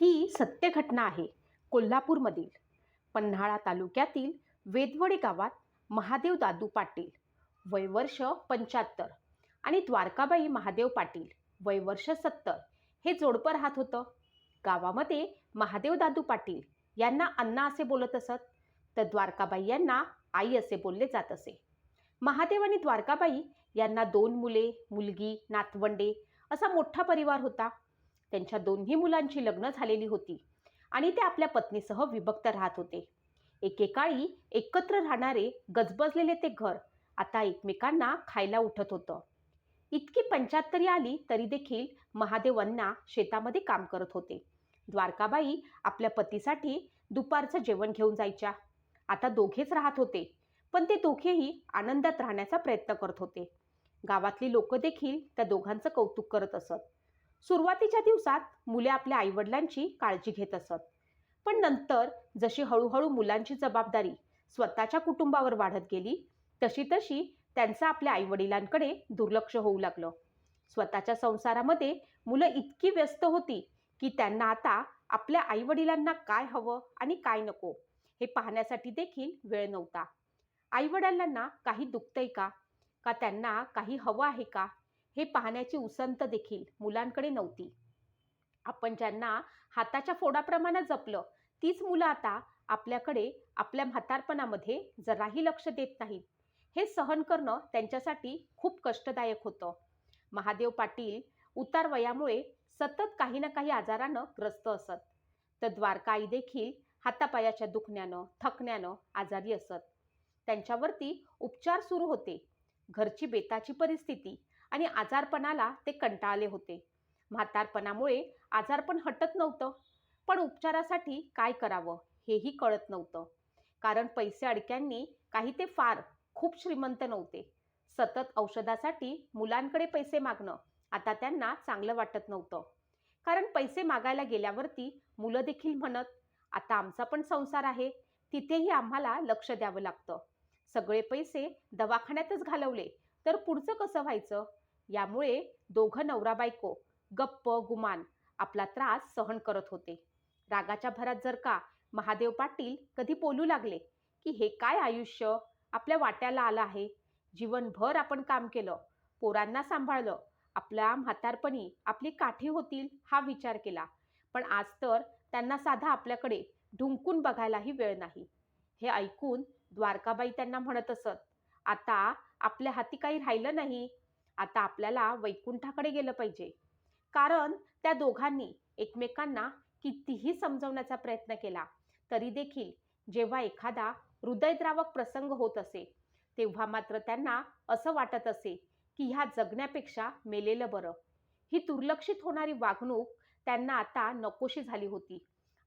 ही सत्य घटना आहे कोल्हापूरमधील. पन्हाळा तालुक्यातील वेदवडे गावात महादेव दादू पाटील वयवर्ष पंच्याहत्तर आणि द्वारकाबाई महादेव पाटील वयवर्ष सत्तर हे जोडपं राहत होतं. गावामध्ये महादेव दादू पाटील यांना अण्णा असे बोलत असत तर द्वारकाबाई यांना आई असे बोलले जात असे. महादेव आणि द्वारकाबाई यांना दोन मुले मुलगी नातवंडे असा मोठा परिवार होता. त्यांच्या दोन्ही मुलांची लग्न झालेली होती आणि ते आपल्या पत्नीसह विभक्त राहत होते. एकेकाळी एकत्र राहणारे गजबजलेले ते घर आता एकमेकांना खायला उठत होतं. इतकी पंच्याहत्तरी आली तरी देखील महादेवांना शेतामध्ये काम करत होते. द्वारकाबाई आपल्या पतीसाठी दुपारचं जेवण घेऊन जायच्या. आता दोघेच राहत होते पण ते दोघेही आनंदात राहण्याचा प्रयत्न करत होते. गावातली लोक देखील त्या दोघांचं कौतुक करत असत. सुरुवातीच्या दिवसात मुले आपल्या आईवडिलांची काळजी घेत असत. पण नंतर जशी हळूहळू मुलांची जबाबदारी स्वतःच्या कुटुंबावर वाढत गेली तशी तशी त्यांचं आपल्या आईवडिलांकडे दुर्लक्ष होऊ लागलं. स्वतःच्या संसारामध्ये मुलं इतकी व्यस्त होती की त्यांना आता आपल्या आईवडिलांना काय हवं आणि काय नको हे पाहण्यासाठी देखील वेळ नव्हता. आईवडिलांना काही दुखतंय का? का त्यांना काही हवं आहे का? हे पाहण्याची उसंत देखील मुलांकडे नव्हती. आपण ज्यांना हाताच्या फोडाप्रमाणे जपलं तीच मुलं आता आपल्याकडे आपल्या म्हातारपणामध्ये जराही लक्ष देत नाहीत. हे सहन करणं त्यांच्यासाठी खूप कष्टदायक होतं. महादेव पाटील उतार वयामुळे सतत काही ना काही आजारानं ग्रस्त असत. तर द्वारका आई देखील हातापायाच्या दुखण्यानं थकण्यानं आजारी असत. त्यांच्यावरती उपचार सुरू होते. घरची बेताची परिस्थिती आणि आजारपणाला ते कंटाळले होते. म्हातारपणामुळे आजारपण हटत नव्हतं. पण उपचारासाठी काय करावं हेही कळत नव्हतं. कारण पैसे अडक्यांनी काही ते फार खूप श्रीमंत नव्हते. सतत औषधासाठी मुलांकडे पैसे मागणं आता त्यांना चांगलं वाटत नव्हतं. कारण पैसे मागायला गेल्यावरती मुलं देखील म्हणत आता आमचा पण संसार आहे. तिथेही आम्हाला लक्ष द्यावं लागतं. सगळे पैसे दवाखान्यातच घालवले. तर पुढचं कसं व्हायचं? यामुळे दोघं नवरा बायको गप्प गुमान आपला त्रास सहन करत होते. रागाच्या भरात जर का महादेव पाटील कधी बोलू लागले की हे काय आयुष्य? आपल्या वाट्याला आलं आहे. जीवनभर आपण काम केलं पोरांना सांभाळलं आपल्या म्हातारपणी आपली काठी होतील हा विचार केला. पण आज तर त्यांना साधा आपल्याकडे ढुंकून बघायलाही वेळ नाही. हे ऐकून द्वारकाबाई त्यांना म्हणत असत आता आपल्या हाती काही राहिलं नाही. आता आपल्याला वैकुंठाकडे गेलं पाहिजे. कारण त्या दोघांनी एकमेकांना कितीही समजवण्याचा प्रयत्न केला तरी देखील जेव्हा एखादा हृदयद्रावक प्रसंग होत असे तेव्हा मात्र त्यांना असं वाटत असे की ह्या जगण्यापेक्षा मेलेलं बरं. ही दुर्लक्षित होणारी वागणूक त्यांना आता नकोशी झाली होती.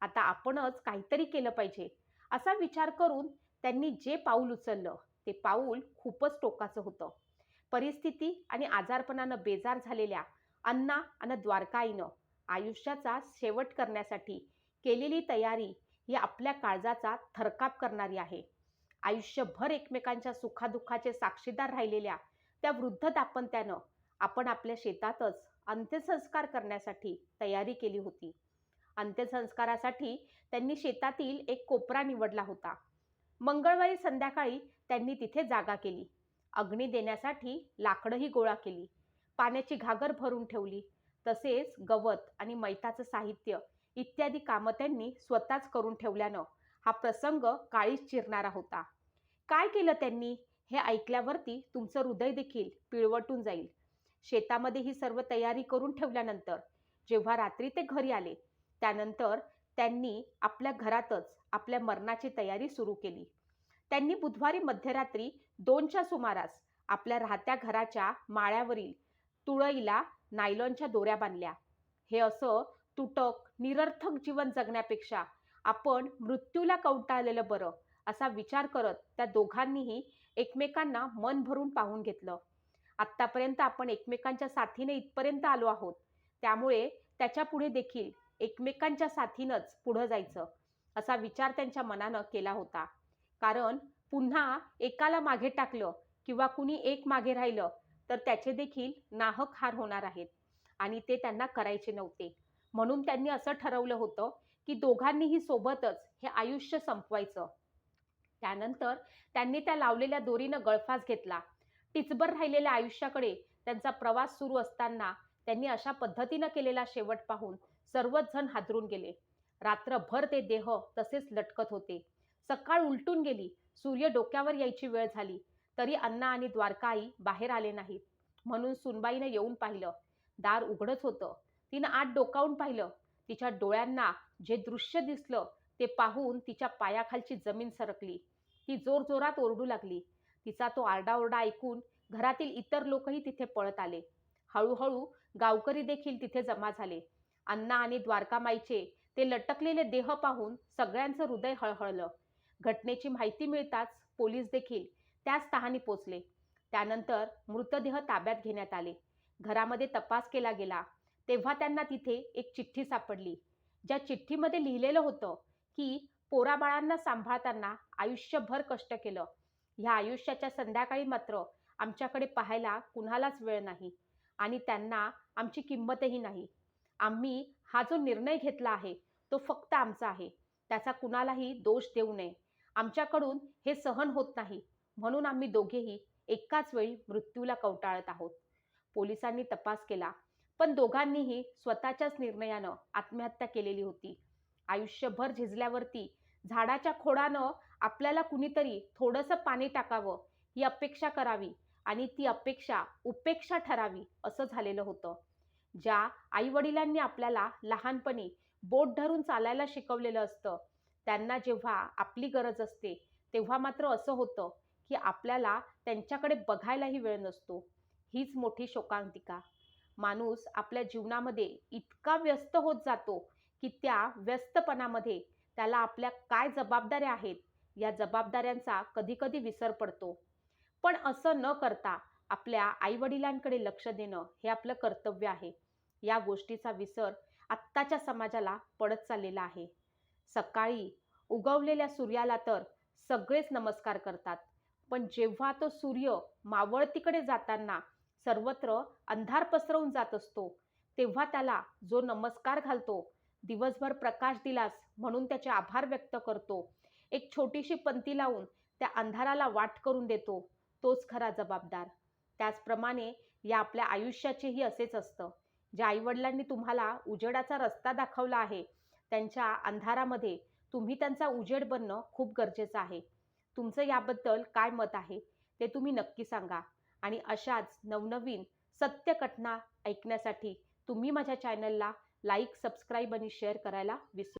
आता आपणच काहीतरी केलं पाहिजे असा विचार करून त्यांनी जे पाऊल उचललं ते पाऊल खूपच टोकाचं होतं. परिस्थिती आणि आजारपणानं बेजार झालेल्या अन्ना आणि द्वारकाईनं आयुष्याचा शेवट करण्यासाठी केलेली तयारी ही आपल्या काळजाचा थरकाप करणारी आहे. आयुष्यभर एकमेकांच्या सुखादुःखाचे साक्षीदार राहिलेल्या त्या वृद्ध दाम्पत्यानं आपण आपल्या शेतातच अंत्यसंस्कार करण्यासाठी तयारी केली होती. अंत्यसंस्कारासाठी त्यांनी शेतातील एक कोपरा निवडला होता. मंगळवारी संध्याकाळी त्यांनी तिथे जागा केली. अग्नी देण्यासाठी लाकडंही गोळा केली. पाण्याची घागर भरून ठेवली. तसेच गवत आणि मैताचं साहित्य इत्यादी कामं त्यांनी स्वतःच करून ठेवल्यानं हा प्रसंग काळीच चिरणारा होता. काय केलं त्यांनी? हे ऐकल्यावरती तुमचं हृदय देखील पिळवटून जाईल. शेतामध्ये ही सर्व तयारी करून ठेवल्यानंतर जेव्हा रात्री ते घरी आले त्यानंतर त्यांनी आपल्या घरातच आपल्या मरणाची तयारी सुरू केली. त्यांनी बुधवारी मध्यरात्री दोनच्या सुमारास आपल्या राहत्या घराच्या माळ्यावरील तुळईला नायलॉनच्या दोऱ्या बांधल्या. हे असं तुटक निरर्थक जीवन जगण्यापेक्षा आपण मृत्यूला कवटाळलेलं बरं असा विचार करत त्या दोघांनीही एकमेकांना मन भरून पाहून घेतलं. आत्तापर्यंत आपण एकमेकांच्या साथीने इथपर्यंत आलो आहोत. त्यामुळे त्याच्या पुढे देखील एकमेकांच्या साथीनंच पुढं जायचं असा विचार त्यांच्या मनानं केला होता. कारण पुन्हा एकाला मागे टाकलं किंवा कुणी एक मागे राहिलं तर त्याचे देखील नाहक हार होणार आहेत. आणि ते त्यांना करायचे नव्हते. म्हणून त्यांनी असं ठरवलं होतं की दोघांनीही सोबतच हे आयुष्य संपवायचं. त्यानंतर त्यांनी त्या लावलेल्या दोरीनं गळफास घेतला. टिचबर राहिलेल्या आयुष्याकडे त्यांचा प्रवास सुरू असताना त्यांनी अशा पद्धतीनं केलेला शेवट पाहून सर्वच जण हादरून गेले. रात्रभर ते देह तसेच लटकत होते. सकाळ उलटून गेली. सूर्य डोक्यावर यायची वेळ झाली. तरी अण्णा आणि द्वारका आई बाहेर आले नाहीत. म्हणून सुनबाईनं येऊन पाहिलं. दार उघडच होतं. तिनं आत डोकावून पाहिलं. तिच्या डोळ्यांना जे दृश्य दिसलं ते पाहून तिच्या पायाखालची जमीन सरकली. ती जोरजोरात ओरडू लागली. तिचा तो आरडाओरडा ऐकून घरातील इतर लोकही तिथे पळत आले. हळूहळू गावकरी देखील तिथे जमा झाले. अण्णा आणि द्वारकामाईचे ते लटकलेले देह पाहून सगळ्यांचं हृदय हळहळलं. घटनेची माहिती मिळताच पोलीस देखील त्या स्थानी पोचले. त्यानंतर मृतदेह ताब्यात घेण्यात आले. घरामध्ये तपास केला गेला तेव्हा त्यांना तिथे एक चिठ्ठी सापडली. ज्या चिठ्ठीमध्ये लिहिलेलं होतं की पोराबाळांना सांभाळताना आयुष्यभर कष्ट केलं. ह्या आयुष्याच्या संध्याकाळी मात्र आमच्याकडे पाहायला कुणालाच वेळ नाही आणि त्यांना आमची किंमतही नाही. आम्ही हा जो निर्णय घेतला आहे तो फक्त आमचा आहे. त्याचा कुणालाही दोष देऊ नये. आमच्याकडून हे सहन होत नाही. म्हणून आम्ही दोघेही एकाच वेळी मृत्यूला कवटाळत आहोत. पोलिसांनी तपास केला पण दोघांनीही स्वतःच्याच निर्णयानं आत्महत्या केलेली होती. आयुष्यभर झिजल्यावरती झाडाच्या खोडानं आपल्याला कुणीतरी थोडंसं पाणी टाकावं ही अपेक्षा करावी आणि ती अपेक्षा उपेक्षा ठरावी असं झालेलं होतं. ज्या आईवडिलांनी आपल्याला लहानपणी बोट धरून चालायला शिकवलेलं असतं त्यांना जेव्हा आपली गरज असते तेव्हा मात्र असं होतं की आपल्याला त्यांच्याकडे बघायलाही वेळ नसतो. हीच मोठी शोकांतिका. माणूस आपल्या जीवनामध्ये इतका व्यस्त होत जातो की त्या व्यस्तपणामध्ये त्याला आपल्या काय जबाबदाऱ्या आहेत या जबाबदाऱ्यांचा कधीकधी विसर पडतो. पण असं न करता आपल्या आईवडिलांकडे लक्ष देणं हे आपलं कर्तव्य आहे. या गोष्टीचा विसर आत्ताच्या समाजाला पडत चाललेला आहे. सकाळी उगवलेल्या सूर्याला तर सगळेच नमस्कार करतात. पण जेव्हा तो सूर्य मावळतीकडे जाताना सर्वत्र अंधार पसरवून जात असतो तेव्हा त्याला जो नमस्कार घालतो दिवसभर प्रकाश दिलास म्हणून त्याचे आभार व्यक्त करतो. एक छोटीशी पंती लावून त्या अंधाराला वाट करून देतो. तोच खरा जबाबदार. त्याचप्रमाणे या आपल्या आयुष्याचेही असेच असतं. ज्या आईवडिलांनी तुम्हाला उजेडाचा रस्ता दाखवला आहे त्यांच्या अंधारामध्ये तुम्ही त्यांचा उजेड बनणं खूप गरजेचं आहे. तुमचं याबद्दल काय मत आहे ते तुम्ही नक्की सांगा. आणि अशाच नवनवीन सत्य घटना ऐकण्यासाठी तुम्ही माझ्या चॅनलला लाईक सबस्क्राईब आणि शेअर करायला विसरू